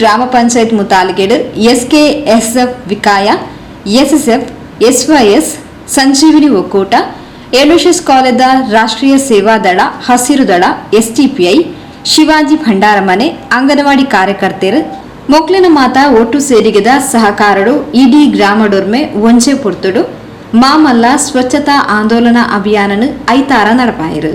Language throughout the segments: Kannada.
ಗ್ರಾಮ panchayat ಮುತಾಲಿಗೆಡ್ SK SF Vikhaya, SSF, SYS, Sanjeevini ಒಕ್ಕೂಟ ಎಲೋಷಸ್ ಕಾಲೇಜ ರಾಷ್ಟ್ರೀಯ ಸೇವಾ ದಳ, ಹಸಿರು ದಳ, ಎಸ್ಟಿಪಿಐ, ಶಿವಾಜಿ ಭಂಡಾರ ಮನೆ, ಅಂಗನವಾಡಿ ಕಾರ್ಯಕರ್ತೆಯರು, ಮೊಕ್ಲಿನ ಮಾತ ಒಟ್ಟು ಸೇರಿಗೆದ ಸಹಕಾರಡು ಇಡೀ ಗ್ರಾಮಡೊರ್ಮೆ ಒಂಜೆ ಪುರ್ತುಡು, ಮಾಮಲ್ಲ ಸ್ವಚ್ಛತಾ ಆಂದೋಲನ ಅಭಿಯಾನನು ಐತಾರ ನಡಪಾಯಿರು.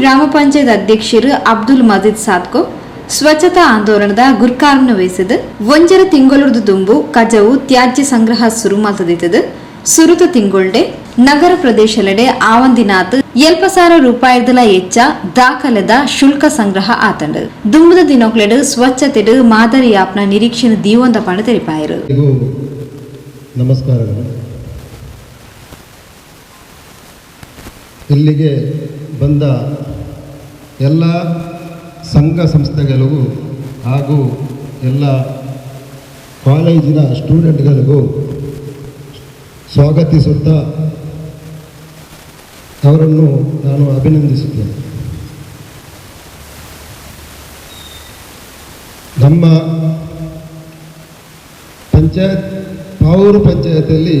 ಗ್ರಾಮ ಪಂಚಾಯತ್ ಅಧ್ಯಕ್ಷರು ಅಬ್ದುಲ್ ಮಜೀದ್ ಸಾದ್ಕೋ ಸ್ವಚ್ಛತಾ ಆಂದೋಲನದ ಗುರ್ಕಾರನ್ನು ವಹಿಸಿದ ಒಂಜರ ತಿಂಗಳುರ್ದು ದುಂಬು ಕಜವು ತ್ಯಾಜ್ಯ ಸಂಗ್ರಹ ಸುರು ಮಾತದಿತ್ತದ. ಸುರುತ ತಿಂಗೊಳ್ಡೆ ನಗರ ಪ್ರದೇಶಲೆಡೆ ಆವಂದಿನಾತ್ ಎಲ್ಪ ಸಾವಿರ ರೂಪಾಯಿದಲ ಹೆಚ್ಚ ದಾಖಲೆದ ಶುಲ್ಕ ಸಂಗ್ರಹ ಆತಂಡ. ದುಂಬುದ ದಿನೊಕ್ಲೆಡು ಸ್ವಚ್ಛತೆಡು ಮಾದರಿ ಆಪ್ನ ನಿರೀಕ್ಷಣೆ ದೀವಂದ ಪಣ ತೆರಿಪಾಯರು. ನಮಸ್ಕಾರಗಳು. ಇಲ್ಲಿಗೆ ಬಂದ ಎಲ್ಲ ಸಂಘ ಸಂಸ್ಥೆಗಳಿಗೂ ಹಾಗೂ ಎಲ್ಲ ಕಾಲೇಜಿನ ಸ್ಟೂಡೆಂಟ್ಗಳಿಗೂ ಸ್ವಾಗತಿಸುತ್ತಾ ಅವರನ್ನು ನಾನು ಅಭಿನಂದಿಸುತ್ತೇನೆ. ನಮ್ಮ ಪಂಚಾಯತ್, ಪಾವೂರು ಪಂಚಾಯತಲ್ಲಿ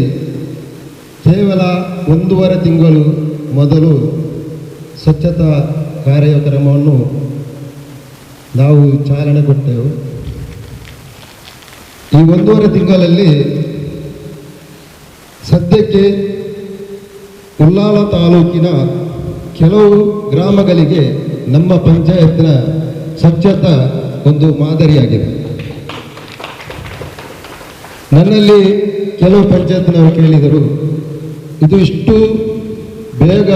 ಕೇವಲ ಒಂದೂವರೆ ತಿಂಗಳು ಮೊದಲು ಸ್ವಚ್ಛತಾ ಕಾರ್ಯಕ್ರಮವನ್ನು ನಾವು ಚಾಲನೆ ಕೊಟ್ಟೆವು. ಈ ಒಂದೂವರೆ ತಿಂಗಳಲ್ಲಿ ಸದ್ಯಕ್ಕೆ ಉಲ್ಲಾಲ ತಾಲೂಕಿನ ಕೆಲವು ಗ್ರಾಮಗಳಿಗೆ ನಮ್ಮ ಪಂಚಾಯತ್ನ ಸ್ವಚ್ಛತಾ ಒಂದು ಮಾದರಿಯಾಗಿದೆ. ನನ್ನಲ್ಲಿ ಕೆಲವು ಪಂಚಾಯತ್ನವರು ಕೇಳಿದರು, ಇದು ಇಷ್ಟು ಬೇಗ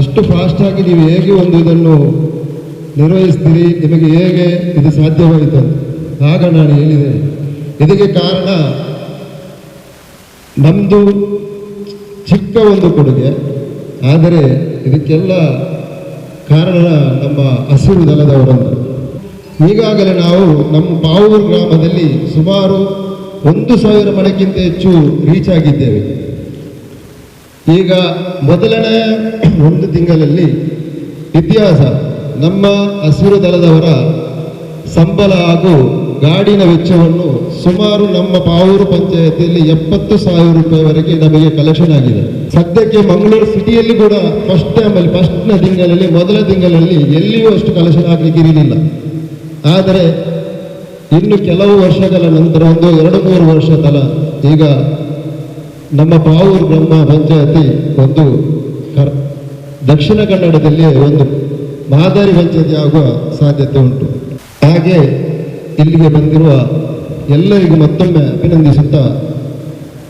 ಇಷ್ಟು ಫಾಸ್ಟಾಗಿ ನೀವು ಹೇಗೆ ಒಂದು ಇದನ್ನು ನಿರ್ವಹಿಸ್ತೀರಿ? ನಿಮಗೆ ಹೇಗೆ ಇದು ಸಾಧ್ಯವಾಯಿತು? ಅಂತ ಆಗ ನಾನು ಹೇಳಿದೆ, ಇದಕ್ಕೆ ಕಾರಣ ನಮ್ಮದು ಚಿಕ್ಕ ಒಂದು ಕೊಡುಗೆ. ಆದರೆ ಇದಕ್ಕೆಲ್ಲ ಕಾರಣ ನಮ್ಮ ಹಸಿರು ದಲದವರನ್ನು ಈಗಾಗಲೇ ನಾವು ನಮ್ಮ ಪಾವೂರು ಗ್ರಾಮದಲ್ಲಿ ಸುಮಾರು ಒಂದು ಸಾವಿರ ಮನೆಗಿಂತ ಹೆಚ್ಚು ರೀಚ್ ಆಗಿದ್ದೇವೆ. ಈಗ ಮೊದಲನೇ ಒಂದು ತಿಂಗಳಲ್ಲಿ ಇತಿಹಾಸ, ನಮ್ಮ ಹಸಿರು ದಳದವರ ಸಂಬಳ ಹಾಗೂ ಗಾಡಿನ ವೆಚ್ಚವನ್ನು ಸುಮಾರು ನಮ್ಮ ಪಾವೂರು ಪಂಚಾಯತಿಯಲ್ಲಿ ಎಪ್ಪತ್ತು ಸಾವಿರ ರೂಪಾಯಿವರೆಗೆ ನಮಗೆ ಕಲೆಕ್ಷನ್ ಆಗಿದೆ. ಸದ್ಯಕ್ಕೆ ಮಂಗಳೂರು ಸಿಟಿಯಲ್ಲಿ ಕೂಡ ಫಸ್ಟ್ ಟೈಮಲ್ಲಿ ಫಸ್ಟ್ನ ತಿಂಗಳಲ್ಲಿ, ಮೊದಲ ತಿಂಗಳಲ್ಲಿ ಎಲ್ಲಿಯೂ ಅಷ್ಟು ಕಲೆಕ್ಷನ್ ಆಗಲಿಕ್ಕೆ ಇರಲಿಲ್ಲ. ಆದರೆ ಇನ್ನು ಕೆಲವು ವರ್ಷಗಳ ನಂತರ, ಒಂದು ಎರಡು ಮೂರು ವರ್ಷ ತಲ ಈಗ ನಮ್ಮ ಪಾವೂರು ಗ್ರಾಮ ಪಂಚಾಯತಿ ಒಂದು ದಕ್ಷಿಣ ಕನ್ನಡದಲ್ಲಿ ಒಂದು ಮಾದರಿ ಪಂಚಾಯತಿ ಆಗುವ ಸಾಧ್ಯತೆ ಉಂಟು. ಹಾಗೆ ಇಲ್ಲಿಗೆ ಬಂದಿರುವ ಎಲ್ಲರಿಗೂ ಮತ್ತೊಮ್ಮೆ ಅಭಿನಂದಿಸುತ್ತಾ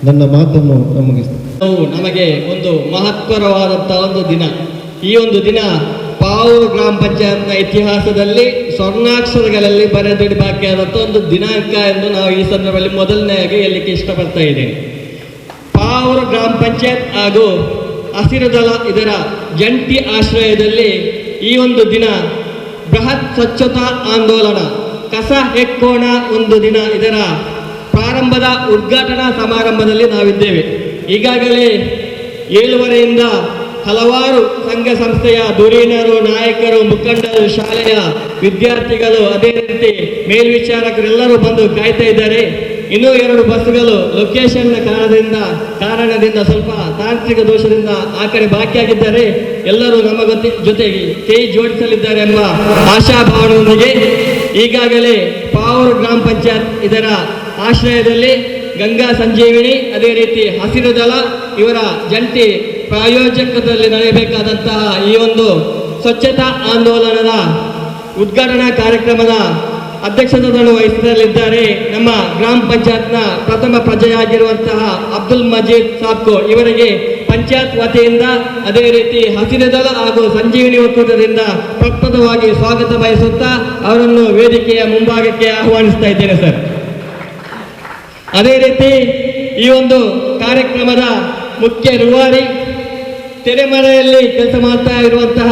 ನನ್ನ ಮಾತನ್ನು ಮುಗಿಸ್ತೇನೆ ನಾವು ನಮಗೆ ಒಂದು ಮಹತ್ವರವಾದಂತಹ ಒಂದು ದಿನ. ಈ ಒಂದು ದಿನ ಪಾವೂರು ಗ್ರಾಮ ಪಂಚಾಯತ್ನ ಇತಿಹಾಸದಲ್ಲಿ ಸ್ವರ್ಣಾಕ್ಷರಗಳಲ್ಲಿ ಬರೆದಿಡಬೇಕಾದಂಥ ಒಂದು ದಿನಾಂಕ ಎಂದು ನಾವು ಈ ಸಂದರ್ಭದಲ್ಲಿ ಮೊದಲನೆಯಾಗಿ ಹೇಳಲಿಕ್ಕೆ ಇಷ್ಟಪಡ್ತಾ ಇದ್ದೇನೆ. ಪಾವೂರು ಗ್ರಾಮ ಪಂಚಾಯತ್ ಹಾಗೂ ಹಸಿರು ದಳ ಇದರ ಜಂಟಿ ಆಶ್ರಯದಲ್ಲಿ ಈ ಒಂದು ದಿನ ಬೃಹತ್ ಸ್ವಚ್ಛತಾ ಆಂದೋಲನ, ಕಸ ಹೆಕ್ಕೋಣ ಒಂದು ದಿನ ಇದರ ಪ್ರಾರಂಭದ ಉದ್ಘಾಟನಾ ಸಮಾರಂಭದಲ್ಲಿ ನಾವಿದ್ದೇವೆ. ಈಗಾಗಲೇ ಏಳುವರೆಯಿಂದ ಹಲವಾರು ಸಂಘ ಸಂಸ್ಥೆಯ ಧುರೀಣರು ನಾಯಕರು, ಮುಖಂಡರು, ಶಾಲೆಯ ವಿದ್ಯಾರ್ಥಿಗಳು, ಅದೇ ರೀತಿ ಮೇಲ್ವಿಚಾರಕರೆಲ್ಲರೂ ಬಂದು ಕಾಯ್ತಾ ಇದ್ದಾರೆ. ಇನ್ನೂ ಎರಡು ಬಸ್ಗಳು ಲೊಕೇಶನ್ನ ಕಾರಣದಿಂದ ಕಾರಣದಿಂದ ಸ್ವಲ್ಪ ತಾಂತ್ರಿಕ ದೋಷದಿಂದ ಆ ಕಡೆ ಬಾಕಿಯಾಗಿದ್ದಾರೆ. ಎಲ್ಲರೂ ನಮ್ಮ ಜೊತೆಗೆ ಕೈ ಜೋಡಿಸಲಿದ್ದಾರೆ ಎಂಬ ಆಶಾಭಾವನೆಯೊಂದಿಗೆ ಈಗಾಗಲೇ ಪಾವೂರು ಗ್ರಾಮ ಪಂಚಾಯತ್ ಇದರ ಆಶ್ರಯದಲ್ಲಿ ಗಂಗಾ ಸಂಜೀವಿನಿ, ಅದೇ ರೀತಿ ಹಸಿರು ದಳ ಇವರ ಜಂಟಿ ಪ್ರಾಯೋಜಕದಲ್ಲಿ ನಡೆಯಬೇಕಾದಂತಹ ಈ ಒಂದು ಸ್ವಚ್ಛತಾ ಆಂದೋಲನದ ಉದ್ಘಾಟನಾ ಕಾರ್ಯಕ್ರಮದ ಅಧ್ಯಕ್ಷತೆಯನ್ನು ವಹಿಸಲಿದ್ದಾರೆ ನಮ್ಮ ಗ್ರಾಮ ಪಂಚಾಯತ್ನ ಪ್ರಥಮ ಪ್ರಜೆಯಾಗಿರುವಂತಹ ಅಬ್ದುಲ್ ಮಜೀದ್ ಸಾಬ್ಕೋ. ಇವರಿಗೆ ಪಂಚಾಯತ್ ವತಿಯಿಂದ ಅದೇ ರೀತಿ ಹಸಿರು ದಳ ಹಾಗೂ ಸಂಜೀವಿನಿ ಒಕ್ಕೂಟದಿಂದ ಪ್ರಪ್ರದವಾಗಿ ಸ್ವಾಗತ ಬಯಸುತ್ತಾ ಅವರನ್ನು ವೇದಿಕೆಯ ಮುಂಭಾಗಕ್ಕೆ ಆಹ್ವಾನಿಸ್ತಾ ಇದ್ದೇನೆ ಸರ್. ಅದೇ ರೀತಿ ಈ ಒಂದು ಕಾರ್ಯಕ್ರಮದ ಮುಖ್ಯ ರೂವಾರಿ ತೆರೆಮರೆಯಲ್ಲಿ ಕೆಲಸ ಮಾಡ್ತಾ ಇರುವಂತಹ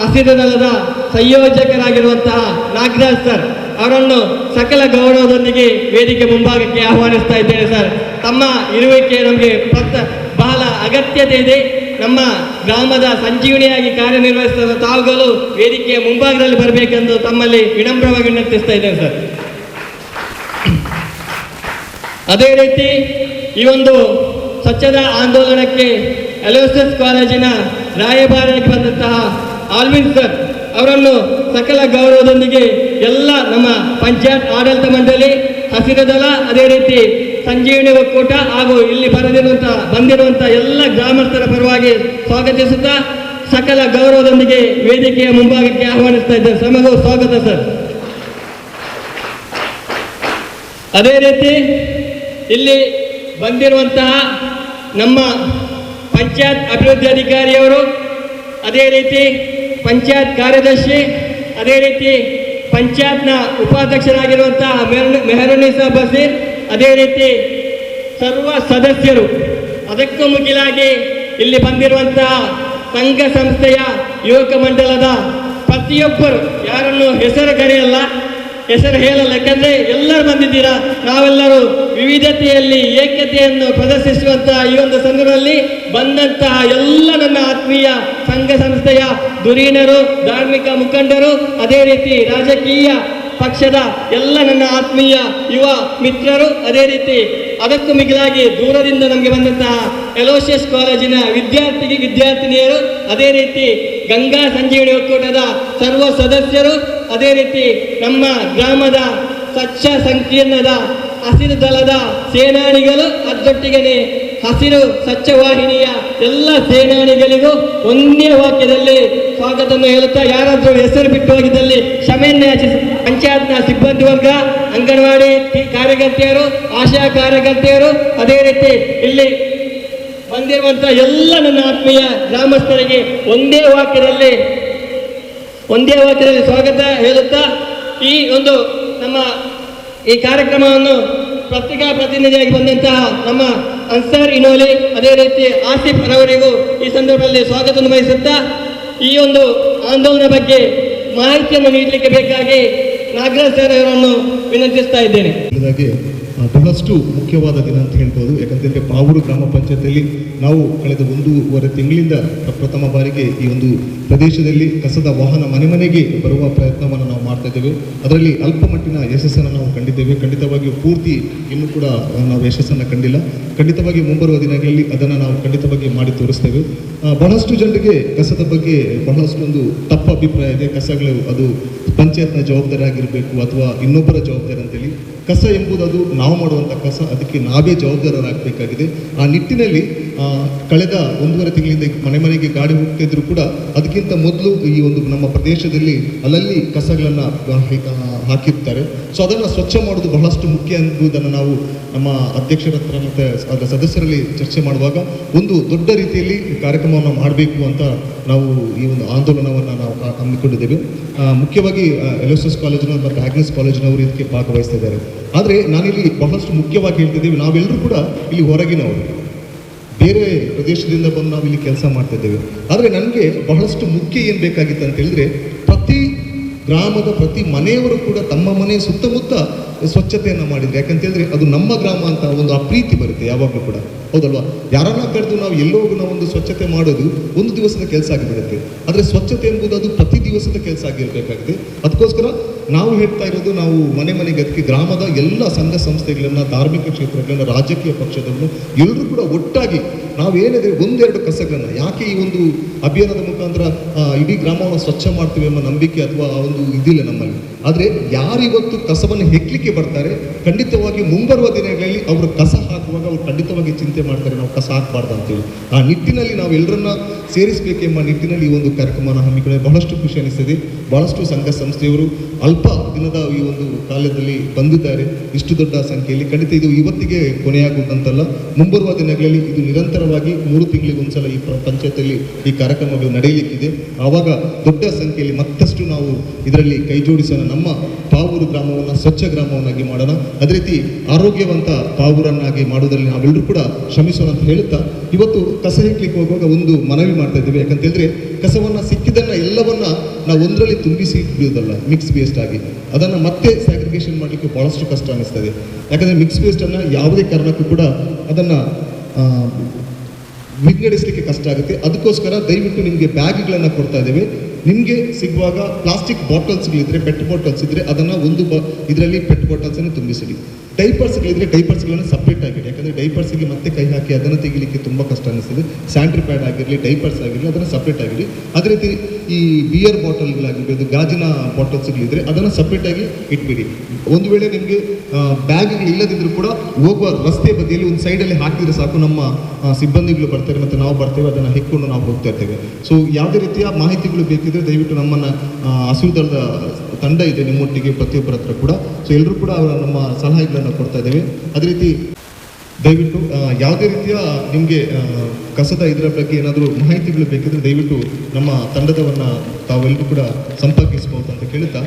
ಹಸಿರು ದಳದ ಸಂಯೋಜಕರಾಗಿರುವಂತಹ ನಾಗರಾಜ್ ಸರ್, ಅವರನ್ನು ಸಕಲ ಗೌರವದೊಂದಿಗೆ ವೇದಿಕೆ ಮುಂಭಾಗಕ್ಕೆ ಆಹ್ವಾನಿಸ್ತಾ ಇದ್ದೇನೆ ಸರ್. ತಮ್ಮ ಇರುವಿಕೆ ನಮಗೆ ಪ್ರತ, ಬಹಳ ಅಗತ್ಯತೆ ಇದೆ. ನಮ್ಮ ಗ್ರಾಮದ ಸಂಜೀವನಿಯಾಗಿ ಕಾರ್ಯನಿರ್ವಹಿಸಿದ ತಾವುಗಳು ವೇದಿಕೆಯ ಮುಂಭಾಗದಲ್ಲಿ ಬರಬೇಕೆಂದು ತಮ್ಮಲ್ಲಿ ವಿನಮ್ರವಾಗಿ ವಿನಂತಿಸ್ತಾ ಇದ್ದೇನೆ ಸರ್. ಅದೇ ರೀತಿ ಈ ಒಂದು ಸ್ವಚ್ಛತಾ ಆಂದೋಲನಕ್ಕೆ ಅಲೋಸಸ್ ಕಾಲೇಜಿನ ರಾಯಭಾರಿಯಾಗಿ ಬಂದಂತಹ ಆಲ್ವಿನ್ ಸರ್, ಅವರನ್ನು ಸಕಲ ಗೌರವದೊಂದಿಗೆ ಎಲ್ಲ ನಮ್ಮ ಪಂಚಾಯತ್ ಆಡಳಿತ ಮಂಡಳಿ ಹಸಿರು ದಳ ಅದೇ ರೀತಿ ಸಂಜೀವಿನಿ ಒಕ್ಕೂಟ ಹಾಗೂ ಇಲ್ಲಿ ಬರೆದಿರುವಂತಹ ಬಂದಿರುವಂತಹ ಎಲ್ಲ ಗ್ರಾಮಸ್ಥರ ಪರವಾಗಿ ಸ್ವಾಗತಿಸುತ್ತಾ ಸಕಲ ಗೌರವದೊಂದಿಗೆ ವೇದಿಕೆಯ ಮುಂಭಾಗಕ್ಕೆ ಆಹ್ವಾನಿಸ್ತಾ ಇದ್ದೇನೆ. ಸಮಗೂ ಸ್ವಾಗತ ಸರ್. ಅದೇ ರೀತಿ ಇಲ್ಲಿ ಬಂದಿರುವಂತಹ ನಮ್ಮ ಪಂಚಾಯತ್ ಅಭಿವೃದ್ಧಿ ಅಧಿಕಾರಿಯವರು ಅದೇ ರೀತಿ ಪಂಚಾಯತ್ ಕಾರ್ಯದರ್ಶಿ, ಅದೇ ರೀತಿ ಪಂಚಾಯತ್ನ ಉಪಾಧ್ಯಕ್ಷರಾಗಿರುವಂತಹ ಮೆಹರ್ ಮೆಹರುನಿಸಾ ಬಸೀರ್ ಅದೇ ರೀತಿ ಸರ್ವ ಸದಸ್ಯರು, ಅದಕ್ಕೂ ಮುಗಿಲಾಗಿ ಇಲ್ಲಿ ಬಂದಿರುವಂತಹ ಸಂಘ ಸಂಸ್ಥೆಯ ಯುವಕ ಮಂಡಲದ ಪ್ರತಿಯೊಬ್ಬರು, ಯಾರನ್ನು ಹೆಸರು ಕರೆಯಲ್ಲ ಹೆಸರು ಹೇಳಲ್ಲ, ಯಾಕಂದ್ರೆ ಎಲ್ಲರೂ ಬಂದಿದ್ದೀರಾ? ನಾವೆಲ್ಲರೂ ವಿವಿಧತೆಯಲ್ಲಿ ಏಕತೆಯನ್ನು ಪ್ರದರ್ಶಿಸುವಂತಹ ಈ ಒಂದು ಸಂದರ್ಭದಲ್ಲಿ ಬಂದಂತಹ ಎಲ್ಲ ನನ್ನ ಆತ್ಮೀಯ ಸಂಘ ಸಂಸ್ಥೆಯ ಧುರೀಣರು ಧಾರ್ಮಿಕ ಮುಖಂಡರು, ಅದೇ ರೀತಿ ರಾಜಕೀಯ ಪಕ್ಷದ ಎಲ್ಲ ನನ್ನ ಆತ್ಮೀಯ ಯುವ ಮಿತ್ರರು, ಅದೇ ರೀತಿ ಅದಕ್ಕೂ ಮಿಗಿಲಾಗಿ ದೂರದಿಂದ ನಮಗೆ ಬಂದಂತಹ ಎಲೋಸಿಯಸ್ ಕಾಲೇಜಿನ ವಿದ್ಯಾರ್ಥಿಗೆ ವಿದ್ಯಾರ್ಥಿನಿಯರು, ಅದೇ ರೀತಿ ಗಂಗಾ ಸಂಜೀವನಿ ಒಕ್ಕೂಟದ ಸರ್ವ ಸದಸ್ಯರು, ಅದೇ ರೀತಿ ನಮ್ಮ ಗ್ರಾಮದ ಸ್ವಚ್ಛ ಸಂಕೀರ್ಣದ ಹಸಿರು ದಳದ ಸೇನಾನಿಗಳು ಅದರೊಟ್ಟಿಗೆ ಹಸಿರು ಸ್ವಚ್ಛ ವಾಹಿನಿಯ ಎಲ್ಲ ಸೇನಾನಿಗಳಿಗೂ ಒಂದೇ ವಾಕ್ಯದಲ್ಲಿ ಸ್ವಾಗತವನ್ನು ಹೇಳುತ್ತಾ, ಯಾರಾದರೂ ಹೆಸರು ಬಿಟ್ಟು ಹೋಗಿದ್ದಲ್ಲಿ ಕ್ಷಮೆಯನ್ನು ಯಾಚಿಸಿ, ಪಂಚಾಯತ್ನ ಸಿಬ್ಬಂದಿ ವರ್ಗ, ಅಂಗನವಾಡಿ ಕಾರ್ಯಕರ್ತೆಯರು, ಆಶಾ ಕಾರ್ಯಕರ್ತೆಯರು, ಅದೇ ರೀತಿ ಇಲ್ಲಿ ಬಂದಿರುವಂತ ಎಲ್ಲ ನನ್ನ ಆತ್ಮೀಯ ಗ್ರಾಮಸ್ಥರಿಗೆ ಒಂದೇ ವಾಕ್ಯದಲ್ಲಿ ಒಂದೇ ವಾಕ್ಯದಲ್ಲಿ ಸ್ವಾಗತ ಹೇಳುತ್ತಾ, ಈ ಒಂದು ನಮ್ಮ ಈ ಕಾರ್ಯಕ್ರಮವನ್ನು ಪತ್ರಿಕಾ ಪ್ರತಿನಿಧಿಯಾಗಿ ಬಂದಂತಹ ನಮ್ಮ ಅನ್ಸಾರ್ ಇನೋಲಿ, ಅದೇ ರೀತಿ ಆಸಿಫ್ ರವರಿಗೂ ಈ ಸಂದರ್ಭದಲ್ಲಿ ಸ್ವಾಗತವನ್ನು ವಹಿಸುತ್ತಾ ಈ ಒಂದು ಆಂದೋಲನ ಬಗ್ಗೆ ಮಾಹಿತಿಯನ್ನು ನೀಡಲಿಕ್ಕೆ ಬೇಕಾಗಿ ನಾಗರಾಜ್ ಸರ್ ಅವರನ್ನು ವಿನಂತಿಸ್ತಾ ಇದ್ದೇನೆ. ಬಹಳಷ್ಟು ಮುಖ್ಯವಾದ ದಿನ ಅಂತ ಹೇಳ್ಬೋದು. ಯಾಕಂತಂದರೆ ಪಾವೂರು ಗ್ರಾಮ ಪಂಚಾಯತಿಯಲ್ಲಿ ನಾವು ಕಳೆದ ಒಂದೂವರೆ ತಿಂಗಳಿಂದ ಪ್ರ- ಪ್ರಥಮ ಬಾರಿಗೆ ಈ ಒಂದು ಪ್ರದೇಶದಲ್ಲಿ ಕಸದ ವಾಹನ ಮನೆ ಮನೆಗೆ ಬರುವ ಪ್ರಯತ್ನವನ್ನು ನಾವು ಮಾಡ್ತಾ ಇದ್ದೇವೆ. ಅದರಲ್ಲಿ ಅಲ್ಪ ಮಟ್ಟಿನ ಯಶಸ್ಸನ್ನು ನಾವು ಕಂಡಿದ್ದೇವೆ. ಖಂಡಿತವಾಗಿಯೂ ಪೂರ್ತಿ ಇನ್ನೂ ಕೂಡ ನಾವು ಯಶಸ್ಸನ್ನು ಕಂಡಿಲ್ಲ. ಖಂಡಿತವಾಗಿ ಮುಂಬರುವ ದಿನಗಳಲ್ಲಿ ಅದನ್ನು ನಾವು ಖಂಡಿತವಾಗಿ ಮಾಡಿ ತೋರಿಸ್ತೇವೆ. ಬಹಳಷ್ಟು ಜನರಿಗೆ ಕಸದ ಬಗ್ಗೆ ಬಹಳಷ್ಟು ಒಂದು ತಪ್ಪ ಅಭಿಪ್ರಾಯ ಇದೆ. ಕಸಗಳು ಅದು ಪಂಚಾಯತ್ನ ಜವಾಬ್ದಾರಿ ಆಗಿರಬೇಕು ಅಥವಾ ಇನ್ನೊಬ್ಬರ ಜವಾಬ್ದಾರಿ ಅಂತೇಳಿ. ಕಸ ಎಂಬುದು ನಾವು ಮಾಡುವಂಥ ಕಸ, ಅದಕ್ಕೆ ನಾವೇ ಜವಾಬ್ದಾರರಾಗಬೇಕಾಗಿದೆ. ಆ ನಿಟ್ಟಿನಲ್ಲಿ ಕಳೆದ ಒಂದೂವರೆ ತಿಂಗಳಿಂದ ಮನೆ ಮನೆಗೆ ಗಾಡಿ ಹೋಗ್ತಿದ್ರು ಕೂಡ ಅದಕ್ಕಿಂತ ಮೊದಲು ಈ ಒಂದು ನಮ್ಮ ಪ್ರದೇಶದಲ್ಲಿ ಅಲ್ಲಲ್ಲಿ ಕಸಗಳನ್ನು ಹಾಕಿರ್ತಾರೆ. ಸೊ ಅದನ್ನು ಸ್ವಚ್ಛ ಮಾಡೋದು ಬಹಳಷ್ಟು ಮುಖ್ಯ ಎಂಬುದನ್ನು ನಾವು ನಮ್ಮ ಅಧ್ಯಕ್ಷರ ಹತ್ರ ಮತ್ತು ಅದರ ಸದಸ್ಯರಲ್ಲಿ ಚರ್ಚೆ ಮಾಡುವಾಗ ಒಂದು ದೊಡ್ಡ ರೀತಿಯಲ್ಲಿ ಕಾರ್ಯಕ್ರಮವನ್ನು ಮಾಡಬೇಕು ಅಂತ ನಾವು ಈ ಒಂದು ಆಂದೋಲನವನ್ನು ನಾವು ಹಾ- ಹಮ್ಮಿಕೊಂಡಿದ್ದೇವೆ ಆ, ಮುಖ್ಯವಾಗಿ ಎಸ್ ಕಾಲೇಜಿನ ಮತ್ತು ಆಗ್ನೆಸ್ ಕಾಲೇಜಿನವರು ಇದಕ್ಕೆ ಭಾಗವಹಿಸ್ತಾ ಇದ್ದಾರೆ. ಆದರೆ ನಾನಿಲ್ಲಿ ಬಹಳಷ್ಟು ಮುಖ್ಯವಾಗಿ ಹೇಳ್ತಿದ್ದೇವೆ. ನಾವೆಲ್ಲರೂ ಕೂಡ ಇಲ್ಲಿ ಹೊರಗಿನವರು. ಬೇರೆ ಪ್ರದೇಶದಿಂದ ಬಂದು ನಾವು ಇಲ್ಲಿ ಕೆಲಸ ಮಾಡ್ತಾ ಇದ್ದೇವೆ ಆದರೆ ನನಗೆ ಬಹಳಷ್ಟು ಮುಖ್ಯ ಏನು ಬೇಕಾಗಿತ್ತು ಅಂತ ಹೇಳಿದ್ರೆ ಗ್ರಾಮದ ಪ್ರತಿ ಮನೆಯವರು ಕೂಡ ತಮ್ಮ ಮನೆ ಸುತ್ತಮುತ್ತ ಸ್ವಚ್ಛತೆಯನ್ನು ಮಾಡಿದ್ರು. ಯಾಕಂತ ಹೇಳಿದ್ರೆ ಅದು ನಮ್ಮ ಗ್ರಾಮ ಅಂತ ಒಂದು ಆ ಪ್ರೀತಿ ಬರುತ್ತೆ ಯಾವಾಗಲೂ ಕೂಡ. ಹೌದಲ್ವಾ? ಯಾರನ್ನ ಕರೆದು ನಾವು ಎಲ್ಲೋ ನಾವು ಒಂದು ಸ್ವಚ್ಛತೆ ಮಾಡೋದು ಒಂದು ದಿವಸದ ಕೆಲಸ ಆಗಿಬಿಡುತ್ತೆ. ಆದರೆ ಸ್ವಚ್ಛತೆ ಎಂಬುದು ಅದು ಪ್ರತಿ ದಿವಸದ ಕೆಲಸ ಆಗಿರಬೇಕಾಗಿದೆ ಅದಕ್ಕೋಸ್ಕರ ನಾವು ಹೇಳ್ತಾ ಇರೋದು ನಾವು ಮನೆ ಮನೆಗೆ ಅದಕ್ಕೆ ಗ್ರಾಮದ ಎಲ್ಲ ಸಂಘ ಸಂಸ್ಥೆಗಳನ್ನು, ಧಾರ್ಮಿಕ ಕ್ಷೇತ್ರಗಳನ್ನು, ರಾಜಕೀಯ ಪಕ್ಷದನ್ನು ಎಲ್ಲರೂ ಕೂಡ ಒಟ್ಟಾಗಿ ನಾವೇನಿದೆ ಒಂದೆರಡು ಕಸಗಳನ್ನು, ಯಾಕೆ ಈ ಒಂದು ಅಭಿಯಾನದ ಮುಖಾಂತರ ಇಡೀ ಗ್ರಾಮವನ್ನು ಸ್ವಚ್ಛ ಮಾಡ್ತೀವಿ ಎಂಬ ನಂಬಿಕೆ ಅಥವಾ ಆ ಒಂದು ಇದಿಲ್ಲ ನಮ್ಮಲ್ಲಿ. ಆದರೆ ಯಾರಿವತ್ತು ಕಸವನ್ನು ಹೆಕ್ಲಿಕ್ಕೆ ಬರ್ತಾರೆ, ಖಂಡಿತವಾಗಿ ಮುಂಬರುವ ದಿನಗಳಲ್ಲಿ ಅವರು ಕಸ ಹಾಕುವಾಗ ಅವರು ಚಿಂತೆ ಮಾಡ್ತಾರೆ, ನಾವು ಕಸ ಹಾಕಬಾರ್ದು ಅಂತೇಳಿ. ಆ ನಿಟ್ಟಿನಲ್ಲಿ ನಾವು ಎಲ್ಲರನ್ನ ಸೇರಿಸಬೇಕೆಂಬ ನಿಟ್ಟಿನಲ್ಲಿ ಈ ಒಂದು ಕಾರ್ಯಕ್ರಮವನ್ನು ಹಮ್ಮಿಕೊಳ್ಳಿ ಬಹಳಷ್ಟು ಖುಷಿ ಅನಿಸ್ತದೆ. ಬಹಳಷ್ಟು ಸಂಘ ಸಂಸ್ಥೆಯವರು ಅಲ್ಪ ದಿನದ ಈ ಒಂದು ಕಾಲದಲ್ಲಿ ಬಂದಿದ್ದಾರೆ. ಇಷ್ಟು ದೊಡ್ಡ ಸಂಖ್ಯೆಯಲ್ಲಿ. ಖಂಡಿತ ಇದು ಇವತ್ತಿಗೆ ಕೊನೆಯಾಗುವುದಂತಲ್ಲ ಮುಂಬರುವ ದಿನಗಳಲ್ಲಿ ಇದು ನಿರಂತರವಾಗಿ ಮೂರು ತಿಂಗಳಿಗೆ ಒಂದ್ಸಲ ಈ ಪಂಚಾಯತಲ್ಲಿ ಈ ಕಾರ್ಯಕ್ರಮಗಳು ನಡೆಯಲಿಕ್ಕಿದೆ. ಆವಾಗ ದೊಡ್ಡ ಸಂಖ್ಯೆಯಲ್ಲಿ ಮತ್ತಷ್ಟು ನಾವು ಇದರಲ್ಲಿ ಕೈ ನಮ್ಮ ಪಾವೂರು ಗ್ರಾಮವನ್ನು, ಸ್ವಚ್ಛ ಗ್ರಾಮವನ್ನಾಗಿ ಮಾಡೋಣ. ಅದೇ ರೀತಿ ಆರೋಗ್ಯವಂತ ಪಾವೂರನ್ನಾಗಿ ಮಾಡುವುದರಲ್ಲಿ ನಾವೆಲ್ಲರೂ ಕೂಡ ಶ್ರಮಿಸೋಣ ಅಂತ ಹೇಳುತ್ತಾ, ಇವತ್ತು ಕಸ ಹೆಕ್ಲಿಕ್ಕೆ ಹೋಗುವಾಗ ಒಂದು ಮನವಿ ಮಾಡ್ತಾ ಇದ್ದೀವಿ. ಯಾಕಂತ ಕಸವನ್ನು ಸಿಕ್ಕಿದನ್ನ ಎಲ್ಲವನ್ನ ನಾವು ಒಂದರಲ್ಲಿ ತುಂಬಿಸಿ ಬಿಡುವುದಲ್ಲ ಮಿಕ್ಸ್ ವೇಸ್ಟ್ ಆಗಿ. ಅದನ್ನು ಮತ್ತೆ ಸ್ಯಾಗ್ರಿಗೇಷನ್ ಮಾಡಲಿಕ್ಕೆ ಭಾಳಷ್ಟು ಕಷ್ಟ ಅನ್ನಿಸ್ತದೆ ಯಾಕಂದರೆ ಮಿಕ್ಸ್ ವೇಸ್ಟನ್ನು ಯಾವುದೇ ಕಾರಣಕ್ಕೂ ಕೂಡ ಅದನ್ನು ವಿಂಗಡಿಸಲಿಕ್ಕೆ ಕಷ್ಟ ಆಗುತ್ತೆ. ಅದಕ್ಕೋಸ್ಕರ ದಯವಿಟ್ಟು ನಿಮಗೆ ಬ್ಯಾಗ್ಗಳನ್ನು ಕೊಡ್ತಾ ಇದ್ದೇವೆ. ನಿಮಗೆ ಸಿಗುವಾಗ ಪ್ಲಾಸ್ಟಿಕ್ ಬಾಟಲ್ಸ್ಗಳಿದ್ರೆ ಪೆಟ್ ಬಾಟಲ್ಸ್ ಇದ್ದರೆ ಅದನ್ನು ಒಂದು ಬ, ಇದರಲ್ಲಿ ಪೆಟ್ ಬಾಟಲ್ಸನ್ನು ತುಂಬಿಸಿಡಿ. ಡೈಪರ್ಸ್ಗಳಿದ್ರೆ ಡೈಪರ್ಸ್ಗಳನ್ನು ಸಪ್ರೇಟ್ ಆಗಿಡಿ. ಯಾಕಂದರೆ ಡೈಪರ್ಸ್ಗೆ ಮತ್ತೆ ಕೈ ಹಾಕಿ ಅದನ್ನು ತೆಗಿಲಿಕ್ಕೆ ತುಂಬ ಕಷ್ಟ ಅನಿಸ್ತದೆ. ಸ್ಯಾಂಡ್ರಿ ಪ್ಯಾಡ್ ಆಗಿರಲಿ ಡೈಪರ್ಸ್ ಆಗಿರಲಿ, ಅದನ್ನು ಸಪ್ರೇಟ್ ಆಗಿಡಿ. ಅದೇ ರೀತಿ ಈ ಬಿಯರ್ ಬಾಟಲ್ಗಳಾಗಿರ್ಬೋದು ಗಾಜಿನ ಬಾಟಲ್ಸ್ಗಳಿದ್ರೆ ಅದನ್ನು ಸಪ್ರೇಟಾಗಿ ಇಟ್ಬಿಡಿ. ಒಂದು ವೇಳೆ ನಿಮಗೆ ಬ್ಯಾಗ್ಗಳು ಇಲ್ಲದಿದ್ದರೂ ಕೂಡ ಹೋಗುವ ರಸ್ತೆ ಬದಿಯಲ್ಲಿ ಒಂದು ಸೈಡಲ್ಲಿ ಹಾಕಿದರೆ ಸಾಕು ನಮ್ಮ ಸಿಬ್ಬಂದಿಗಳು ಬರ್ತಾರೆ ಮತ್ತು ನಾವು ಬರ್ತೇವೆ, ಅದನ್ನು ಹೆಕ್ಕೊಂಡು ನಾವು ಹೋಗ್ತಾ ಇರ್ತೇವೆ. ಸೊ ಯಾವುದೇ ರೀತಿಯ ಮಾಹಿತಿಗಳು ಬೇಕಿದ್ರೆ ದಯವಿಟ್ಟು ನಮ್ಮನ್ನು ಹಸಿರು ದಳದ ತಂಡ ಇದೆ, ನಿಮ್ಮೊಟ್ಟಿಗೆ ಪ್ರತಿಯೊಬ್ಬರ ಹತ್ರ ಕೂಡ. ಸೊ ಎಲ್ಲರೂ ಕೂಡ ಅವರ ನಮ್ಮ ಸಲಹೆಗಳನ್ನು ಕೊಡ್ತಾ ಇದ್ದೇವೆ. ಅದೇ ರೀತಿ ದಯವಿಟ್ಟು ಯಾವುದೇ ರೀತಿಯ ನಿಮಗೆ ಕಸದ ಇದರ ಬಗ್ಗೆ ಏನಾದರೂ ಮಾಹಿತಿಗಳು ಬೇಕಿದ್ರೆ ದಯವಿಟ್ಟು ನಮ್ಮ ತಂಡದವನ್ನು ತಾವೆಲ್ಲರೂ ಕೂಡ ಸಂಪರ್ಕಿಸಬಹುದು ಅಂತ ಕೇಳುತ್ತಾ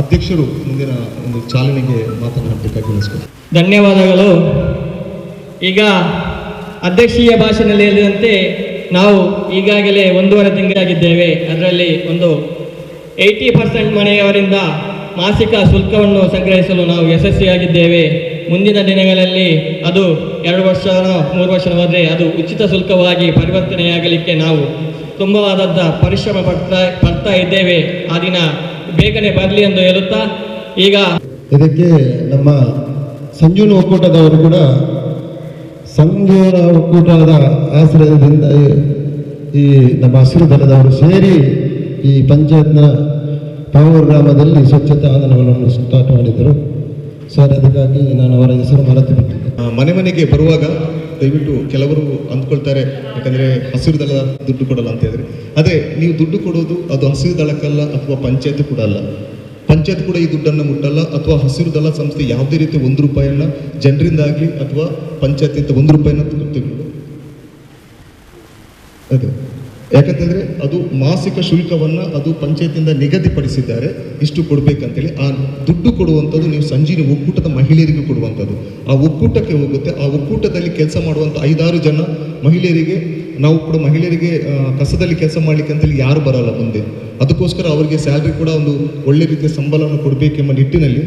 ಅಧ್ಯಕ್ಷರು ಮುಂದಿನ ಒಂದು ಚಾಲನೆಗೆ ಮಾತನಾಡಬೇಕಾಗಿ ಧನ್ಯವಾದಗಳು. ಈಗ ಅಧ್ಯಕ್ಷೀಯ ಭಾಷಣದಲ್ಲಿ ಹೇಳಿದಂತೆ ನಾವು ಈಗಾಗಲೇ ಒಂದೂವರೆ ತಿಂಗಳಾಗಿದ್ದೇವೆ. ಅದರಲ್ಲಿ ಒಂದು ಏಯ್ಟಿ ಪರ್ಸೆಂಟ್ ಮನೆಯವರಿಂದ ಮಾಸಿಕ ಶುಲ್ಕವನ್ನು ಸಂಗ್ರಹಿಸಲು ನಾವು ಯಶಸ್ವಿಯಾಗಿದ್ದೇವೆ. ಮುಂದಿನ ದಿನಗಳಲ್ಲಿ ಅದು ಎರಡು ವರ್ಷ ಮೂರು ವರ್ಷ ಹೋದರೆ ಅದು ಉಚಿತ ಶುಲ್ಕವಾಗಿ ಪರಿವರ್ತನೆಯಾಗಲಿಕ್ಕೆ ನಾವು ತುಂಬವಾದಂಥ ಪರಿಶ್ರಮ ಪಡ್ತಾ ಪಡ್ತಾ ಇದ್ದೇವೆ. ಆ ದಿನ ಬೇಗನೆ ಬರಲಿ ಎಂದು ಹೇಳುತ್ತಾ, ಈಗ ಇದಕ್ಕೆ ನಮ್ಮ ಸಂಜೀವನ ಒಕ್ಕೂಟದವರು ಕೂಡ ಸಂಜೀವನ ಒಕ್ಕೂಟದ ಆಶ್ರಯದಿಂದ ಈ- ನಮ್ಮ ಹಸಿರು ಸೇರಿ ಈ ಪಂಚಾಯತ್ನ ಪಾವೂರು ಗ್ರಾಮದಲ್ಲಿ ಸ್ವಚ್ಛತಾ ಆಂದೋಲನವನ್ನು ಸ್ಟಾರ್ಟ್ ಮಾಡಿದರು ಸರ್, ಅದಕ್ಕಾಗಿ ನಾನು ಅವರ ಹೆಸರು ಮರೆತು ಮನೆ ಮನೆಗೆ ಬರುವಾಗ ದಯವಿಟ್ಟು ಕೆಲವರು ಅಂದ್ಕೊಳ್ತಾರೆ, ಯಾಕಂದರೆ ಹಸಿರು ದಳ ದುಡ್ಡು ಕೊಡಲ್ಲ ಅಂತ ಹೇಳಿದ್ರೆ. ಅದೇ ನೀವು ದುಡ್ಡು ಕೊಡೋದು ಅದು ಹಸಿರು ದಳಕ್ಕಲ್ಲ ಅಥವಾ ಪಂಚಾಯತ್ ಕೂಡ ಅಲ್ಲ. ಪಂಚಾಯತ್ ಕೂಡ ಈ ದುಡ್ಡನ್ನು ಮುಟ್ಟಲ್ಲ, ಅಥವಾ ಹಸಿರು ದಳ ಸಂಸ್ಥೆ ಯಾವುದೇ ರೀತಿ ಒಂದು ರೂಪಾಯಿಯನ್ನು ಜನರಿಂದ ಆಗಲಿ ಅಥವಾ ಪಂಚಾಯತಿಂದ ಒಂದು ರೂಪಾಯಿನ ತಗೊಳ್ತೀವಿ. ಅದೇ. ಯಾಕಂತಂದ್ರೆ ಅದು ಮಾಸಿಕ ಶುಲ್ಕವನ್ನ ಅದು ಪಂಚಾಯತಿಂದ ನಿಗದಿಪಡಿಸಿದ್ದಾರೆ. ಇಷ್ಟು ಕೊಡಬೇಕಂತೇಳಿ ಆ ದುಡ್ಡು ಕೊಡುವಂಥದ್ದು ನೀವು ಸಂಜೀವಿನಿ ಒಕ್ಕೂಟದ ಮಹಿಳೆಯರಿಗೆ ಕೊಡುವಂಥದ್ದು. ಆ ಒಕ್ಕೂಟಕ್ಕೆ ಹೋಗುತ್ತೆ. ಆ ಒಕ್ಕೂಟದಲ್ಲಿ ಕೆಲಸ ಮಾಡುವಂಥ ಐದಾರು ಜನ ಮಹಿಳೆಯರಿಗೆ, ನಾವು ಕೂಡ ಮಹಿಳೆಯರಿಗೆ ಕಸದಲ್ಲಿ ಕೆಲಸ ಮಾಡ್ಲಿಕ್ಕೆ ಅಂತೇಳಿ ಯಾರು ಬರಲ್ಲ ಮುಂದೆ. ಅದಕ್ಕೋಸ್ಕರ ಅವರಿಗೆ ಸ್ಯಾಲ್ರಿ ಕೂಡ ಒಂದು ಒಳ್ಳೆ ರೀತಿಯ ಸಂಬಳವನ್ನು ಕೊಡಬೇಕೆಂಬ ನಿಟ್ಟಿನಲ್ಲಿ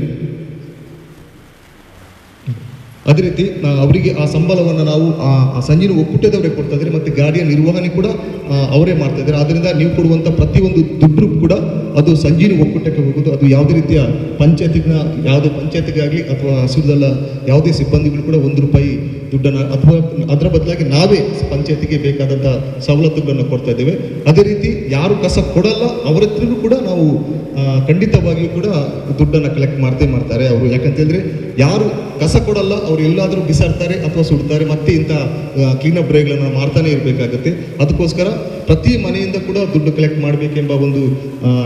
ಅದೇ ರೀತಿ ಅವರಿಗೆ ಆ ಸಂಬಳವನ್ನು ನಾವು, ಆ ಸಂಜೀನ ಒಕ್ಕೂಟದವರೇ ಕೊಡ್ತಾ ಇದ್ದಾರೆ ಮತ್ತು ಗಾಡಿಯ ನಿರ್ವಹಣೆ ಕೂಡ ಅವರೇ ಮಾಡ್ತಾ ಇದ್ದಾರೆ. ಆದ್ದರಿಂದ ನೀವು ಕೊಡುವಂಥ ಪ್ರತಿಯೊಂದು ದುಡ್ಡು ಕೂಡ ಅದು ಸಂಜೀನ ಒಕ್ಕೂಟಕ್ಕೆ ಹೋಗೋದು. ಅದು ಯಾವುದೇ ರೀತಿಯ ಪಂಚಾಯತಿನ, ಯಾವುದೇ ಪಂಚಾಯತಿಗಾಗಲಿ ಅಥವಾ ಹಸಿರುದಲ್ಲ ಯಾವುದೇ ಸಿಬ್ಬಂದಿಗಳು ಕೂಡ ಒಂದು ರೂಪಾಯಿ ದುಡ್ಡನ್ನು, ಅಥವಾ ಅದರ ಬದಲಾಗಿ ನಾವೇ ಪಂಚಾಯತಿಗೆ ಬೇಕಾದಂಥ ಸವಲತ್ತುಗಳನ್ನು ಕೊಡ್ತಾ ಇದ್ದೇವೆ. ಅದೇ ರೀತಿ, ಯಾರು ಕಸ ಕೊಡಲ್ಲ ಅವರ ಕೂಡ ನಾವು ಖಂಡಿತವಾಗಿಯೂ ಕೂಡ ದುಡ್ಡನ್ನು ಕಲೆಕ್ಟ್ ಮಾಡ್ತೇ ಮಾಡ್ತಾರೆ ಅವರು. ಯಾಕಂತೇಳಿದ್ರೆ, ಯಾರು ಕಸ ಕೊಡಲ್ಲ ಅವ್ರು ಎಲ್ಲಾದರೂ ಬಿಸಾಡ್ತಾರೆ ಅಥವಾ ಸುಡ್ತಾರೆ, ಮತ್ತೆ ಇಂಥ ಕ್ಲೀನಪ್ ಡ್ರೈವ್ಗಳನ್ನು ಮಾಡ್ತಾನೆ ಇರಬೇಕಾಗುತ್ತೆ. ಅದಕ್ಕೋಸ್ಕರ ಪ್ರತಿ ಮನೆಯಿಂದ ಕೂಡ ದುಡ್ಡು ಕಲೆಕ್ಟ್ ಮಾಡಬೇಕೆಂಬ ಒಂದು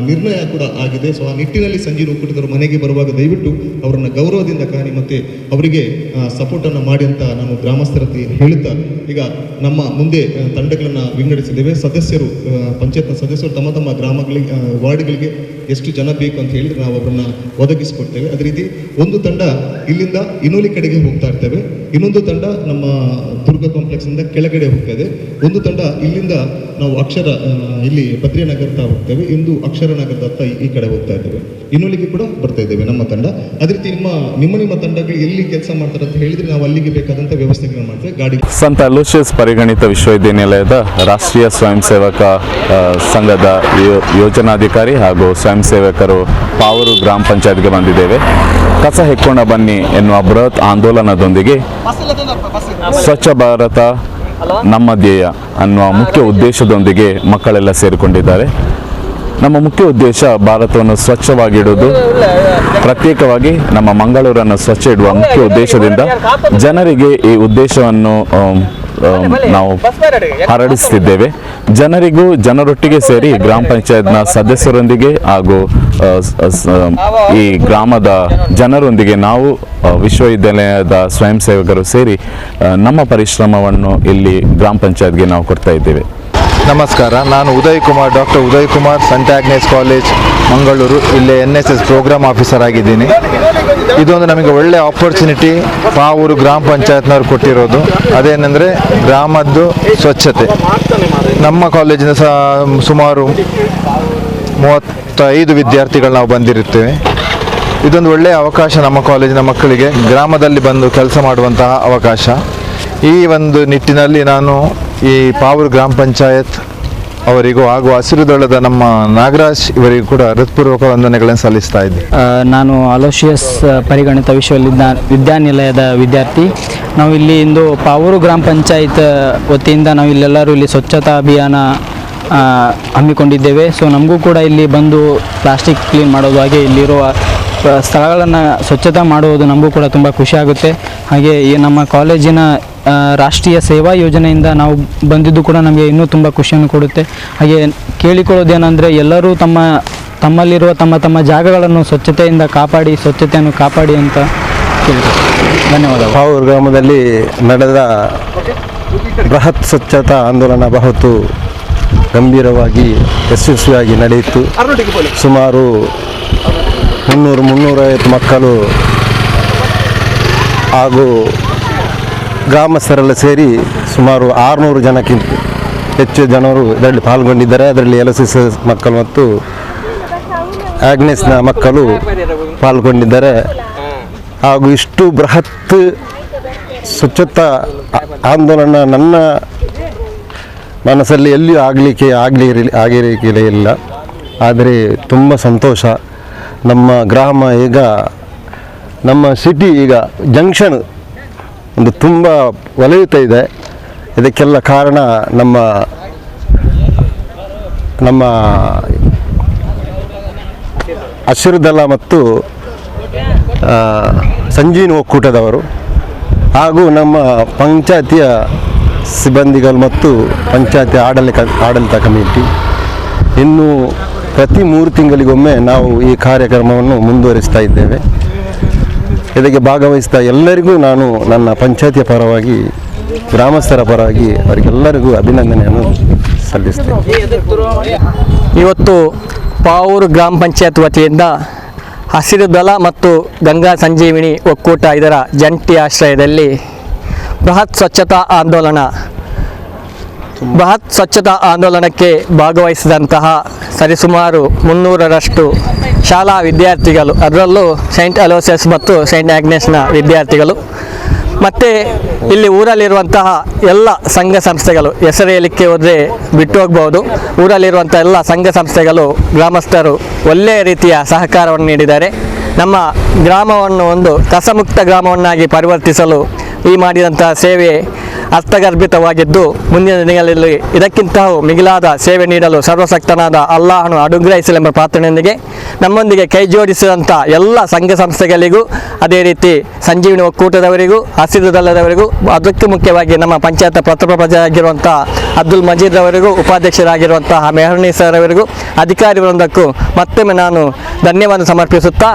ನಿರ್ಣಯ ಕೂಡ ಆಗಿದೆ. ಸೊ ಆ ನಿಟ್ಟಿನಲ್ಲಿ ಸಂಜೀವ್ ಒಕ್ಕೂಟದವರು ಮನೆಗೆ ಬರುವಾಗ ದಯವಿಟ್ಟು ಅವರನ್ನು ಗೌರವದಿಂದ ಕಾಣಿ ಮತ್ತೆ ಅವರಿಗೆ ಸಪೋರ್ಟನ್ನು ಮಾಡಿ ಅಂತ ನಾನು ಗ್ರಾಮಸ್ಥರ ಹತ್ರ ಹೇಳುತ್ತಾ ಈಗ ನಮ್ಮ ಮುಂದೆ ತಂಡಗಳನ್ನ ವಿಂಗಡಿಸಿದ್ದೇವೆ. ಸದಸ್ಯರು ಪಂಚಾಯತ್ನ ಸದಸ್ಯರು ತಮ್ಮ ತಮ್ಮ ಗ್ರಾಮಗಳಿಗೆ ವಾರ್ಡ್ಗಳಿಗೆ ಎಷ್ಟು ಜನ ಬೇಕು ಅಂತ ಹೇಳಿದ್ರೆ ನಾವು ಅವರನ್ನ ಒದಗಿಸಿಕೊಡ್ತೇವೆ. ಅದೇ ರೀತಿ ಒಂದು ತಂಡ ಇಲ್ಲಿಂದ ಇನೋಲಿ ಕಡೆಗೆ ಹೋಗ್ತಾ ಇರ್ತೇವೆ. ಇನ್ನೊಂದು ತಂಡ ನಮ್ಮ ದುರ್ಗ ಕಾಂಪ್ಲೆಕ್ಸ್ ಇಂದ ಕೆಳಗಡೆ ಹೋಗ್ತಾ ಇದೆ. ಒಂದು ತಂಡ ಇಲ್ಲಿಂದ ನಾವು ಅಕ್ಷರ ಇಲ್ಲಿ ಇಲ್ಲಿ ನಗರದ ಹೋಗ್ತೇವೆ. ಇಂದು ಅಕ್ಷರ ನಗರದತ್ತ ಈ- ಕಡೆ ಹೋಗ್ತಾ ಇದ್ದೇವೆ. ಇನ್ನೊಲಿಗೆ ಕೂಡ ಬರ್ತಾ ಇದ್ದೇವೆ ನಮ್ಮ ತಂಡ. ಅದೇ ನಿಮ್ಮ ನಿಮ್ಮ ತಂಡಗಳು ಎಲ್ಲಿ ಕೆಲಸ ಮಾಡ್ತಾರೆ ಅಂತ ಹೇಳಿದ್ರೆ ನಾವು ಅಲ್ಲಿಗೆ ಬೇಕಾದಂಥ ವ್ಯವಸ್ಥೆಗಳನ್ನು ಮಾಡ್ತೇವೆ. ಸಂತ ಅಲೋಷಿಯಸ್ ಪರಿಗಣಿತ ವಿಶ್ವವಿದ್ಯಾನಿಲಯದ ರಾಷ್ಟ್ರೀಯ ಸ್ವಯಂ ಸೇವಕ ಸಂಘದ ಯೋಜನಾಧಿಕಾರಿ ಹಾಗೂ ಸ್ವಯಂ ಸೇವಕರು ಪಾವೂರು ಗ್ರಾಮ ಪಂಚಾಯತ್ಗೆ ಬಂದಿದ್ದೇವೆ. ಕಸ ಹೆಕ್ಕೋಣ ಬನ್ನಿ ಎನ್ನುವ ಬೃಹತ್ ಆಂದೋಲನದೊಂದಿಗೆ ಸ್ವಚ್ಛ ಭಾರತ ನಮ್ಮ ಧ್ಯೇಯ ಅನ್ನುವ ಮುಖ್ಯ ಉದ್ದೇಶದೊಂದಿಗೆ ಮಕ್ಕಳೆಲ್ಲ ಸೇರಿಕೊಂಡಿದ್ದಾರೆ. ನಮ್ಮ ಮುಖ್ಯ ಉದ್ದೇಶ ಭಾರತವನ್ನು ಸ್ವಚ್ಛವಾಗಿಡುವುದು. ಪ್ರತ್ಯೇಕವಾಗಿ ನಮ್ಮ ಮಂಗಳೂರನ್ನು ಸ್ವಚ್ಛ ಇಡುವ ಮುಖ್ಯ ಉದ್ದೇಶದಿಂದ ಜನರಿಗೆ ಈ ಉದ್ದೇಶವನ್ನು ನಾವು ಹರಡಿಸುತ್ತಿದ್ದೇವೆ ಜನರಿಗೂ ಜನರೊಟ್ಟಿಗೆ ಸೇರಿ ಗ್ರಾಮ ಪಂಚಾಯತ್ನ ಸದಸ್ಯರೊಂದಿಗೆ ಹಾಗೂ ಈ ಗ್ರಾಮದ ಜನರೊಂದಿಗೆ ನಾವು ವಿಶ್ವವಿದ್ಯಾಲಯದ ಸ್ವಯಂ ಸೇವಕರು ಸೇರಿ ನಮ್ಮ ಪರಿಶ್ರಮವನ್ನು ಇಲ್ಲಿ ಗ್ರಾಮ ಪಂಚಾಯತ್ಗೆ ನಾವು ಕೊಡ್ತಾ ಇದ್ದೇವೆ. ನಮಸ್ಕಾರ, ನಾನು Uday Kumar doctor Uday Kumar saint Agnes college, Mangaluru, ಇಲ್ಲಿ N S S program officer ಆಗಿದ್ದೀನಿ. ಇದೊಂದು ನಮಗೆ ಒಳ್ಳೆ ಆಪರ್ಚುನಿಟಿ ಪಾವೂರು ಗ್ರಾಮ ಪಂಚಾಯತ್ನವ್ರು ಕೊಟ್ಟಿರೋದು. ಅದೇನೆಂದರೆ ಗ್ರಾಮದ್ದು ಸ್ವಚ್ಛತೆ. ನಮ್ಮ ಕಾಲೇಜಿನ ಸಹ ಸುಮಾರು ಮೂವತ್ತೈದು ವಿದ್ಯಾರ್ಥಿಗಳು ನಾವು ಬಂದಿರುತ್ತೇವೆ. ಇದೊಂದು ಒಳ್ಳೆಯ ಅವಕಾಶ ನಮ್ಮ ಕಾಲೇಜಿನ ಮಕ್ಕಳಿಗೆ. ಗ್ರಾಮದಲ್ಲಿ ಬಂದು ಕೆಲಸ ಮಾಡುವಂತಹ ಅವಕಾಶ. ಈ ಒಂದು ನಿಟ್ಟಿನಲ್ಲಿ ನಾನು ಈ ಪಾವೂರು ಗ್ರಾಮ ಪಂಚಾಯತ್ ಅವರಿಗೂ ಹಾಗೂ ಹಸಿರು ದಳದ ನಮ್ಮ ನಾಗರಾಜ್ ಇವರಿಗೂ ಕೂಡ ಹೃತ್ಪೂರ್ವಕ ವಂದನೆಗಳನ್ನು ಸಲ್ಲಿಸ್ತಾ ಇದ್ದೆ. ನಾನು ಅಲೋಶಿಯಸ್ ಪರಿಗಣಿತ ವಿಶ್ವವಿದ್ಯಾ ವಿದ್ಯಾನಿಲಯದ ವಿದ್ಯಾರ್ಥಿ. ನಾವು ಇಲ್ಲಿ ಇಂದು ಪಾವೂರು ಗ್ರಾಮ ಪಂಚಾಯತ್ ವತಿಯಿಂದ ನಾವು ಇಲ್ಲೆಲ್ಲರೂ ಇಲ್ಲಿ ಸ್ವಚ್ಛತಾ ಅಭಿಯಾನ ಹಮ್ಮಿಕೊಂಡಿದ್ದೇವೆ. ಸೊ ನಮಗೂ ಕೂಡ ಇಲ್ಲಿ ಬಂದು ಪ್ಲಾಸ್ಟಿಕ್ ಕ್ಲೀನ್ ಮಾಡೋದು ಹಾಗೆ ಇಲ್ಲಿರುವ ಸ್ಥಳಗಳನ್ನು ಸ್ವಚ್ಛತೆ ಮಾಡುವುದು ನಮಗೂ ಕೂಡ ತುಂಬ ಖುಷಿಯಾಗುತ್ತೆ ಹಾಗೆ ಈ ನಮ್ಮ ಕಾಲೇಜಿನ ರಾಷ್ಟ್ರೀಯ ಸೇವಾ ಯೋಜನೆಯಿಂದ ನಾವು ಬಂದಿದ್ದು ಕೂಡ ನಮಗೆ ಇನ್ನೂ ತುಂಬ ಖುಷಿಯನ್ನು ಕೊಡುತ್ತೆ. ಹಾಗೆ ಕೇಳಿಕೊಳ್ಳೋದೇನೆಂದರೆ ಎಲ್ಲರೂ ತಮ್ಮ, ತಮ್ಮಲ್ಲಿರುವ ತಮ್ಮ ತಮ್ಮ ಜಾಗಗಳನ್ನು ಸ್ವಚ್ಛತೆಯಿಂದ ಕಾಪಾಡಿ, ಸ್ವಚ್ಛತೆಯನ್ನು ಕಾಪಾಡಿ ಅಂತ ಧನ್ಯವಾದ ಪಾವೂರು ಗ್ರಾಮದಲ್ಲಿ ನಡೆದ ಬೃಹತ್ ಸ್ವಚ್ಛತಾ ಆಂದೋಲನ ಬಹುತು ಗಂಭೀರವಾಗಿ, ಯಶಸ್ವಿಯಾಗಿ ನಡೆಯಿತು. ಸುಮಾರು ಮುನ್ನೂರು, ಮುನ್ನೂರೈವತ್ತು ಮಕ್ಕಳು ಹಾಗೂ ಗ್ರಾಮಸ್ಥರೆಲ್ಲ ಸೇರಿ ಸುಮಾರು ಆರುನೂರು ಜನಕ್ಕಿಂತ ಹೆಚ್ಚು ಜನರು ಇದರಲ್ಲಿ ಪಾಲ್ಗೊಂಡಿದ್ದಾರೆ. ಅದರಲ್ಲಿ ಎಲ್ ಎಸ್ ಎಸ್ ಮಕ್ಕಳು ಮತ್ತು ಆಗ್ನೆಸ್ನ ಮಕ್ಕಳು ಪಾಲ್ಗೊಂಡಿದ್ದಾರೆ. ಹಾಗೂ ಇಷ್ಟು ಬೃಹತ್ ಸ್ವಚ್ಛತಾ ಆಂದೋಲನ ನನ್ನ ಮನಸ್ಸಲ್ಲಿ ಎಲ್ಲಿಯೂ ಆಗಲಿಕ್ಕೆ ಆಗಲಿ ಆಗಿರಲಿಕ್ಕೆ ಇಲ್ಲ. ಆದರೆ ತುಂಬ ಸಂತೋಷ. ನಮ್ಮ ಗ್ರಾಮ ಈಗ, ನಮ್ಮ ಸಿಟಿ ಈಗ ಜಂಕ್ಷನ್ ಒಂದು ತುಂಬ ಒಲೆಯುತ್ತಾ ಇದೆ. ಇದಕ್ಕೆಲ್ಲ ಕಾರಣ ನಮ್ಮ ನಮ್ಮ ಹಸಿರು ಮತ್ತು ಸಂಜೀನ್ ಒಕ್ಕೂಟದವರು ಹಾಗೂ ನಮ್ಮ ಪಂಚಾಯತಿಯ ಸಿಬ್ಬಂದಿಗಳು ಮತ್ತು ಪಂಚಾಯತಿ ಆಡಳಿತ ಆಡಳಿತ ಕಮಿಟಿ. ಇನ್ನು ಪ್ರತಿ ಮೂರು ತಿಂಗಳಿಗೊಮ್ಮೆ ನಾವು ಈ ಕಾರ್ಯಕ್ರಮವನ್ನು ಮುಂದುವರಿಸ್ತಾ ಇದ್ದೇವೆ. ಇದಕ್ಕೆ ಭಾಗವಹಿಸಿದ ಎಲ್ಲರಿಗೂ ನಾನು ನನ್ನ ಪಂಚಾಯತಿಯ ಪರವಾಗಿ, ಗ್ರಾಮಸ್ಥರ ಪರವಾಗಿ ಅವರಿಗೆಲ್ಲರಿಗೂ ಅಭಿನಂದನೆಯನ್ನು ಸಲ್ಲಿಸ್ತೇನೆ. ಇವತ್ತು ಪಾವೂರು ಗ್ರಾಮ ಪಂಚಾಯತ್ ವತಿಯಿಂದ ಹಸಿರು ದಳ ಮತ್ತು ಗಂಗಾ ಸಂಜೀವಿನಿ ಒಕ್ಕೂಟ ಇದರ ಜಂಟಿ ಆಶ್ರಯದಲ್ಲಿ ಬೃಹತ್ ಸ್ವಚ್ಛತಾ ಆಂದೋಲನ, ಬೃಹತ್ ಸ್ವಚ್ಛತಾ ಆಂದೋಲನಕ್ಕೆ ಭಾಗವಹಿಸಿದಂತಹ ಸರಿಸುಮಾರು ಮುನ್ನೂರರಷ್ಟು ಶಾಲಾ ವಿದ್ಯಾರ್ಥಿಗಳು, ಅದರಲ್ಲೂ ಸೈಂಟ್ ಅಲೋಸಿಯಸ್ ಮತ್ತು ಸೈಂಟ್ ಆಗ್ನೆಸ್ನ ವಿದ್ಯಾರ್ಥಿಗಳು. ಮತ್ತು ಇಲ್ಲಿ ಊರಲ್ಲಿರುವಂತಹ ಎಲ್ಲ ಸಂಘ ಸಂಸ್ಥೆಗಳು ಹೆಸರು ಹೇಳಲಿಕ್ಕೆ ಹೋದರೆ ಬಿಟ್ಟು ಹೋಗ್ಬೋದು. ಊರಲ್ಲಿರುವಂಥ ಎಲ್ಲ ಸಂಘ ಸಂಸ್ಥೆಗಳು ಗ್ರಾಮಸ್ಥರು ಒಳ್ಳೆಯ ರೀತಿಯ ಸಹಕಾರವನ್ನು ನೀಡಿದ್ದಾರೆ. ನಮ್ಮ ಗ್ರಾಮವನ್ನು ಒಂದು ಕಸಮುಕ್ತ ಗ್ರಾಮವನ್ನಾಗಿ ಪರಿವರ್ತಿಸಲು ಈ ಮಾಡಿದಂತಹ ಸೇವೆ ಅರ್ಥಗರ್ಭಿತವಾಗಿದ್ದು ಮುಂದಿನ ದಿನಗಳಲ್ಲಿ ಇದಕ್ಕಿಂತ ಮಿಗಿಲಾದ ಸೇವೆ ನೀಡಲು ಸರ್ವಸಕ್ತನಾದ ಅಲ್ಲಾಹನು ಅನುಗ್ರಹಿಸಲೆಂಬ ಪ್ರಾರ್ಥನೆಯೊಂದಿಗೆ ನಮ್ಮೊಂದಿಗೆ ಕೈ ಜೋಡಿಸಿದಂಥ ಎಲ್ಲ ಸಂಘ ಸಂಸ್ಥೆಗಳಿಗೂ ಅದೇ ರೀತಿ ಸಂಜೀವಿನಿ ಒಕ್ಕೂಟದವರಿಗೂ, ಹಸಿರು ಅದಕ್ಕೂ ಮುಖ್ಯವಾಗಿ ನಮ್ಮ ಪಂಚಾಯತ್ ಪ್ರಜೆ ಅಬ್ದುಲ್ ಮಜೀದ್ ಅವರಿಗೂ ಉಪಾಧ್ಯಕ್ಷರಾಗಿರುವಂತಹ ಮೆಹರ್ನಿ ಸರ್ ಅವರಿಗೂ ಅಧಿಕಾರಿ ವೃಂದಕ್ಕೂ ಮತ್ತೊಮ್ಮೆ ನಾನು ಧನ್ಯವಾದ ಸಮರ್ಪಿಸುತ್ತಾ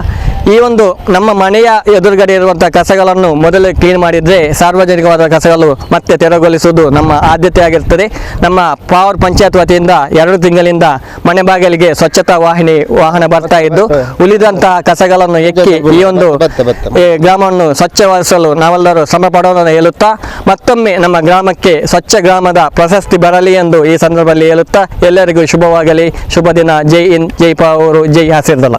ಈ ಒಂದು ನಮ್ಮ ಮನೆಯ ಎದುರುಗಡೆ ಇರುವಂಥ ಕಸಗಳನ್ನು ಮೊದಲೇ ಕ್ಲೀನ್ ಮಾಡಿದರೆ ಸಾರ್ವಜನಿಕವಾದ ಕಸಗಳು ಮತ್ತೆ ತೆರವುಗೊಳಿಸುವುದು ನಮ್ಮ ಆದ್ಯತೆ ಆಗಿರ್ತದೆ ನಮ್ಮ ಪವರ್ ಪಂಚಾಯತ್ ವತಿಯಿಂದ ಎರಡು ತಿಂಗಳಿಂದ ಮನೆ ಬಾಗಿಲಿಗೆ ಸ್ವಚ್ಛತಾ ವಾಹಿನಿ ವಾಹನ ಬರ್ತಾ ಇದ್ದು ಉಳಿದಂತಹ ಕಸಗಳನ್ನು ಎಕ್ಕಿ ಈ ಒಂದು ಈ ಗ್ರಾಮವನ್ನು ಸ್ವಚ್ಛವಾಗಿಸಲು ನಾವೆಲ್ಲರೂ ಶ್ರಮ ಪಡೋದನ್ನು ಹೇಳುತ್ತಾ ಮತ್ತೊಮ್ಮೆ ನಮ್ಮ ಗ್ರಾಮಕ್ಕೆ ಸ್ವಚ್ಛ ಗ್ರಾಮದ ಪ್ರಶಸ್ತಿ ಬರಲಿ ಎಂದು ಈ ಸಂದರ್ಭದಲ್ಲಿ ಹೇಳುತ್ತಾ ಎಲ್ಲರಿಗೂ ಶುಭವಾಗಲಿ. ಶುಭ ದಿನ. ಜೈ ಇನ್ ಜೈ ಪಾವೂರು ಜೈ ಹಸಿರ್ದಲ